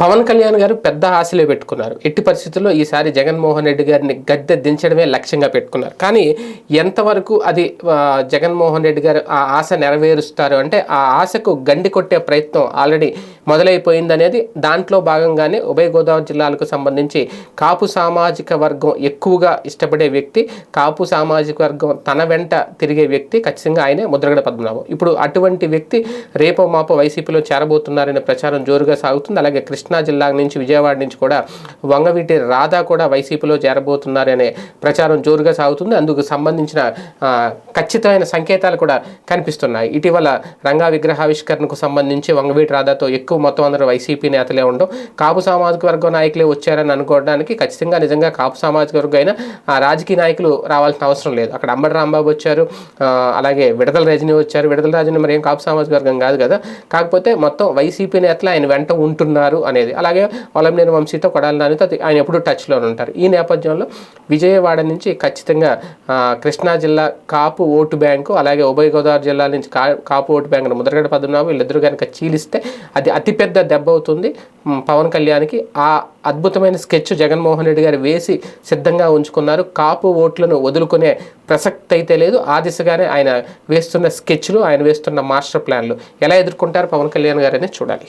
పవన్ కళ్యాణ్ గారు పెద్ద ఆశలే పెట్టుకున్నారు. ఎట్టి పరిస్థితుల్లో ఈసారి జగన్మోహన్ రెడ్డి గారిని గద్దె దించడమే లక్ష్యంగా పెట్టుకున్నారు. కానీ ఎంతవరకు అది జగన్మోహన్ రెడ్డి గారు ఆ ఆశ నెరవేరుస్తారు అంటే ఆ ఆశకు గండి కొట్టే ప్రయత్నం ఆల్రెడీ మొదలైపోయింది అనేది దాంట్లో భాగంగానే ఉభయ గోదావరి జిల్లాలకు సంబంధించి కాపు సామాజిక వర్గం ఎక్కువగా ఇష్టపడే వ్యక్తి కాపు సామాజిక వర్గం తన వెంట తిరిగే వ్యక్తి ఖచ్చితంగా ఆయనే ముద్రగడ పద్మనాభం. ఇప్పుడు అటువంటి వ్యక్తి రేపో మాపో వైసీపీలో చేరబోతున్నారనే ప్రచారం జోరుగా సాగుతుంది. అలాగే కృష్ణ జిల్లా నుంచి విజయవాడ నుంచి కూడా వంగవీటి రాధా కూడా వైసీపీలో చేరబోతున్నారనే ప్రచారం జోరుగా సాగుతుంది. అందుకు సంబంధించిన ఖచ్చితమైన సంకేతాలు కూడా కనిపిస్తున్నాయి. ఇటీవల రంగా విగ్రహావిష్కరణకు సంబంధించి వంగవీటి రాధాతో ఎక్కువ మొత్తం అందరూ వైసీపీ నేతలే ఉండడం కాపు సామాజిక వర్గం నాయకులే వచ్చారని అనుకోవడానికి ఖచ్చితంగా నిజంగా కాపు సామాజిక వర్గం అయినా ఆ రాజకీయ నాయకులు రావాల్సిన అవసరం లేదు. అక్కడ అంబటి రాంబాబు వచ్చారు అలాగే విడదల రజని వచ్చారు. విడదల రజని మరి ఏం కాపు సామాజిక వర్గం కాదు కదా. కాకపోతే మొత్తం వైసీపీ నేతలు ఆయన వెంట ఉంటున్నారు అనేది అలాగే వలంనేని వంశీతో కొడాలి నానితో అది ఆయన ఎప్పుడు టచ్లో ఉంటారు. ఈ నేపథ్యంలో విజయవాడ నుంచి ఖచ్చితంగా కృష్ణా జిల్లా కాపు ఓటు బ్యాంకు అలాగే ఉభయ గోదావరి జిల్లా నుంచి కా కాపు ఓటు బ్యాంకును ముద్రగడ పద్మనాభం వీళ్ళిద్దరూ కనుక చీలిస్తే అది అతిపెద్ద దెబ్బ అవుతుంది. పవన్ కళ్యాణ్కి ఆ అద్భుతమైన స్కెచ్ జగన్మోహన్ రెడ్డి గారు వేసి సిద్ధంగా ఉంచుకున్నారు. కాపు ఓట్లను వదులుకునే ప్రసక్తి అయితే లేదు. ఆ దిశగానే ఆయన వేస్తున్న స్కెచ్లు ఆయన వేస్తున్న మాస్టర్ ప్లాన్లు ఎలా ఎదుర్కొంటారు పవన్ కళ్యాణ్ గారు అనేది చూడాలి.